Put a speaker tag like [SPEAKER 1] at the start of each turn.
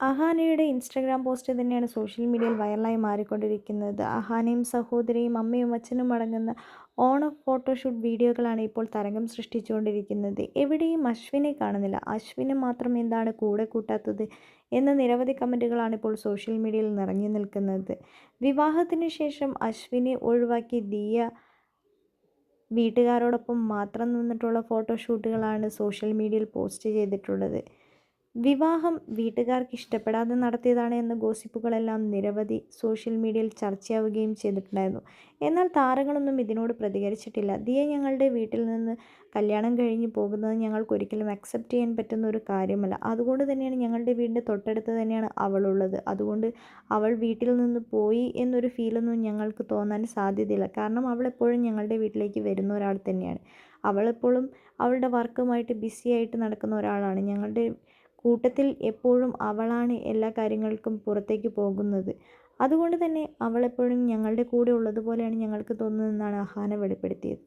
[SPEAKER 1] അഹാനയുടെ Instagram post തന്നെയാണ് social മീഡിയയിൽ വൈറലായി മാറിക്കൊണ്ടിരിക്കുന്നത്. അഹാനയും സഹോദരിയും അമ്മയും അച്ഛനും അടങ്ങുന്ന ഓണ ഫോട്ടോഷൂട്ട് വീഡിയോകളാണ് ഇപ്പോൾ തരംഗം സൃഷ്ടിച്ചുകൊണ്ടിരിക്കുന്നത്. എവിടെയും അശ്വിനെ കാണുന്നില്ല. അശ്വിനെ മാത്രം എന്താണ് കൂടെ കൂട്ടാത്തത് എന്ന നിരവധി കമന്റുകളാണ് ഇപ്പോൾ സോഷ്യൽ മീഡിയയിൽ നിറഞ്ഞു നിൽക്കുന്നത്. വിവാഹത്തിന് ശേഷം അശ്വിനെ ഒഴിവാക്കി ദിയ വീട്ടുകാരോടൊപ്പം മാത്രം നിന്നിട്ടുള്ള ഫോട്ടോഷൂട്ടുകളാണ് സോഷ്യൽ മീഡിയയിൽ പോസ്റ്റ് ചെയ്തിട്ടുള്ളത്. വിവാഹം വീട്ടുകാർക്ക് ഇഷ്ടപ്പെടാതെ നടത്തിയതാണ് എന്ന ഗോസിപ്പുകളെല്ലാം നിരവധി സോഷ്യൽ മീഡിയയിൽ ചർച്ചയാവുകയും ചെയ്തിട്ടുണ്ടായിരുന്നു. എന്നാൽ താരങ്ങളൊന്നും ഇതിനോട് പ്രതികരിച്ചിട്ടില്ല. ദിയ ഞങ്ങളുടെ വീട്ടിൽ നിന്ന് കല്യാണം കഴിഞ്ഞ് പോകുന്നത് ഞങ്ങൾക്ക് ഒരിക്കലും അക്സെപ്റ്റ് ചെയ്യാൻ പറ്റുന്ന ഒരു കാര്യമല്ല. അതുകൊണ്ട് തന്നെയാണ് ഞങ്ങളുടെ വീടിന്റെ തൊട്ടടുത്ത് തന്നെയാണ് അവളുള്ളത്. അതുകൊണ്ട് അവൾ വീട്ടിൽ നിന്ന് പോയി എന്നൊരു ഫീലൊന്നും ഞങ്ങൾക്ക് തോന്നാൻ സാധ്യതയില്ല. കാരണം അവൾ എപ്പോഴും ഞങ്ങളുടെ വീട്ടിലേക്ക് വരുന്ന ഒരാൾ തന്നെയാണ്. അവളെപ്പോഴും അവളുടെ വർക്കുമായിട്ട് ബിസി ആയിട്ട് നടക്കുന്ന ഒരാളാണ്. ഞങ്ങളുടെ കൂട്ടത്തിൽ എപ്പോഴും അവളാണ് എല്ലാ കാര്യങ്ങൾക്കും പുറത്തേക്ക് പോകുന്നത്. അതുകൊണ്ട് തന്നെ അവളെപ്പോഴും ഞങ്ങളുടെ കൂടെ ഉള്ളതുപോലെയാണ് ഞങ്ങൾക്ക് തോന്നുന്നതെന്നാണ് അഹാന വെളിപ്പെടുത്തിയത്.